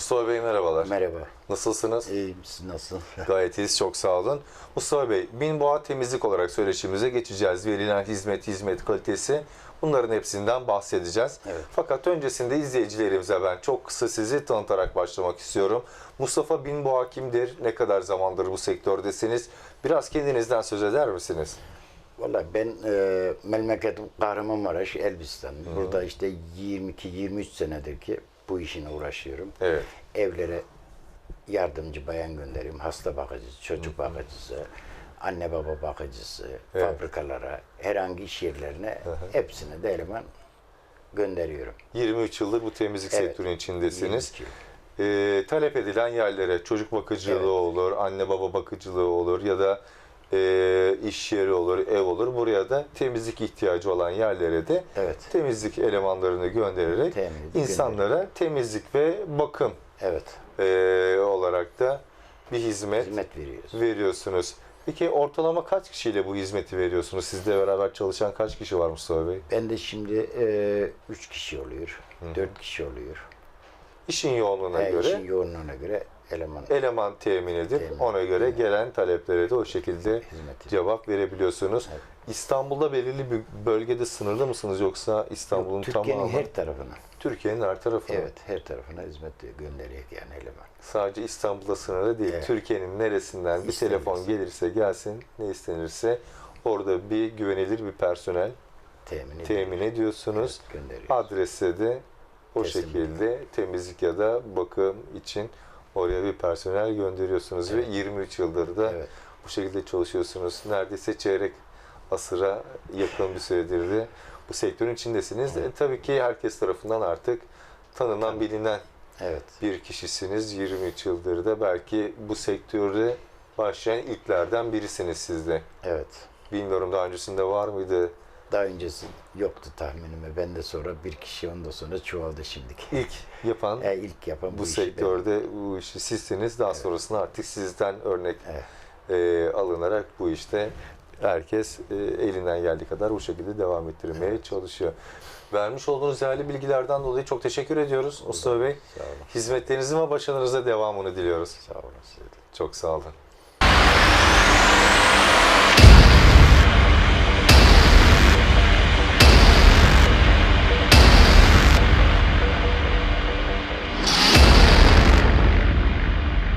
Mustafa Bey merhabalar. Merhaba. Nasılsınız? İyiyim. Siz nasıl? Gayet iyiyiz, çok sağ olun. Mustafa Bey, Binboğa temizlik olarak söyleşimize geçeceğiz. Verilen hizmet, hizmet kalitesi bunların hepsinden bahsedeceğiz. Evet. Fakat öncesinde izleyicilerimize ben çok kısa sizi tanıtarak başlamak istiyorum. Mustafa Binboğa kimdir? Ne kadar zamandır bu sektördesiniz? Biraz kendinizden söz eder misiniz? Valla ben e, memleketim Kahramanmaraş, Elbistan. Burada işte 22-23 senedir ki bu işine uğraşıyorum. Evet. Evlere yardımcı bayan gönderiyorum. Hasta bakıcısı, çocuk bakıcısı, anne baba bakıcısı, Evet. fabrikalara, herhangi iş yerlerine hepsine de eleman gönderiyorum. 23 yıldır bu temizlik Evet. sektörünün içindesiniz. 22 yıl. Ee, talep edilen yerlere çocuk bakıcılığı Evet. olur, anne baba bakıcılığı olur ya da e, iş yeri olur, ev olur. Buraya da temizlik ihtiyacı olan yerlere de Evet. temizlik elemanlarını göndererek Temizlik insanlara temizlik ve bakım Evet. e, olarak da bir hizmet, Hizmet veriyorsunuz. Peki ortalama kaç kişiyle bu hizmeti veriyorsunuz? Sizle beraber çalışan kaç kişi var Mustafa Bey? Ben de şimdi 3 kişi oluyor, 4 kişi oluyor. İşin yoğunluğuna Her göre işin yoğunluğuna göre eleman eleman temin edip Temin. ona göre gelen taleplere de o şekilde hizmeti. cevap verebiliyorsunuz. Evet. İstanbul'da belirli bir bölgede sınırlı mısınız yoksa İstanbul'un Türkiye'nin tamamı? her tarafına. Türkiye'nin her tarafına. Evet, her tarafına hizmet gönderiyor yani eleman. Sadece İstanbul'da sınırlı değil. Evet. Türkiye'nin neresinden bir telefon gelirse gelsin, ne istenirse orada bir güvenilir bir personel Temin temin ediyorsunuz. Evet. Adrese de o Kesinlikle. şekilde temizlik ya da bakım için oraya bir personel gönderiyorsunuz Evet. ve 23 yıldır da Evet. bu şekilde çalışıyorsunuz. Neredeyse çeyrek asıra yakın bir süredir de bu sektörün içindesiniz. E, tabii ki herkes tarafından artık tanınan, Tabii. bilinen Evet. bir kişisiniz. 23 yıldır da belki bu sektörde başlayan ilklerden birisiniz siz de. Evet. Bilmiyorum daha öncesinde var mıydı? Daha öncesi yoktu tahminime. Ben de sonra bir kişi ondan sonra çoğaldı şimdiki. İlk yapan E, ilk yapan bu, bu işi sektörde bu işi sizsiniz. Daha sonrasında artık sizden örnek Evet. e, alınarak bu işte herkes e, elinden geldiği kadar bu şekilde devam ettirmeye çalışıyor. Vermiş olduğunuz değerli bilgilerden dolayı çok teşekkür ediyoruz Mustafa Bey. Sağ olun. Hizmetlerinizin ve başarınızın devamını diliyoruz. Sağ olun. Çok sağ olun.